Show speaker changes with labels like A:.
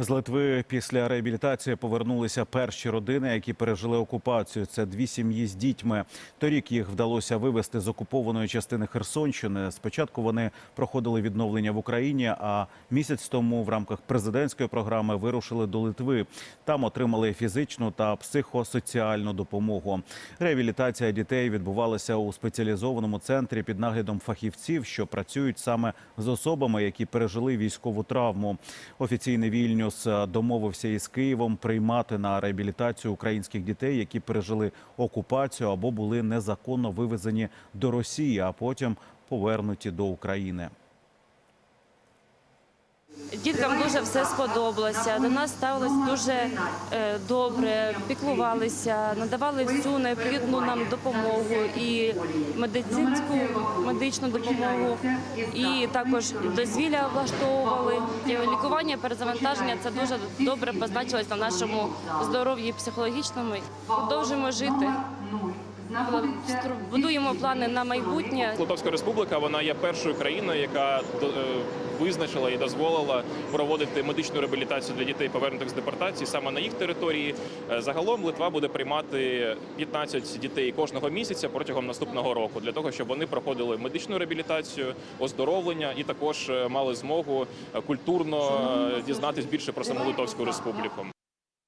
A: З Литви після реабілітації повернулися перші родини, які пережили окупацію. Це дві сім'ї з дітьми. Торік їх вдалося вивезти з окупованої частини Херсонщини. Спочатку вони проходили відновлення в Україні, а місяць тому в рамках президентської програми вирушили до Литви. Там отримали фізичну та психосоціальну допомогу. Реабілітація дітей відбувалася у спеціалізованому центрі під наглядом фахівців, що працюють саме з особами, які пережили військову травму. Офіційний Вільнюс е, домовився із Києвом приймати на реабілітацію українських дітей, які пережили окупацію або були незаконно вивезені до Росії, а потім повернуті до України.
B: Діткам дуже все сподобалося. До нас ставились дуже е, добре, піклувалися, надавали всю необхідну нам допомогу і медицинську медичну допомогу, і також дозвілля влаштовували. І Лікування перезавантаження це дуже добре позначилось на нашому здоров'ї психологічному. Продовжуємо жити. Будуємо плани на майбутнє.
C: Литовська республіка вона є першою країною, яка до- е, визначила і дозволила проводити медичну реабілітацію для дітей, повернутих з депортації саме на їх території. Е, Загалом Литва буде приймати 15 дітей кожного місяця протягом наступного року для того, щоб вони проходили медичну реабілітацію, оздоровлення і також е, мали змогу е, культурно е, дізнатись більше про саму Литовську республіку.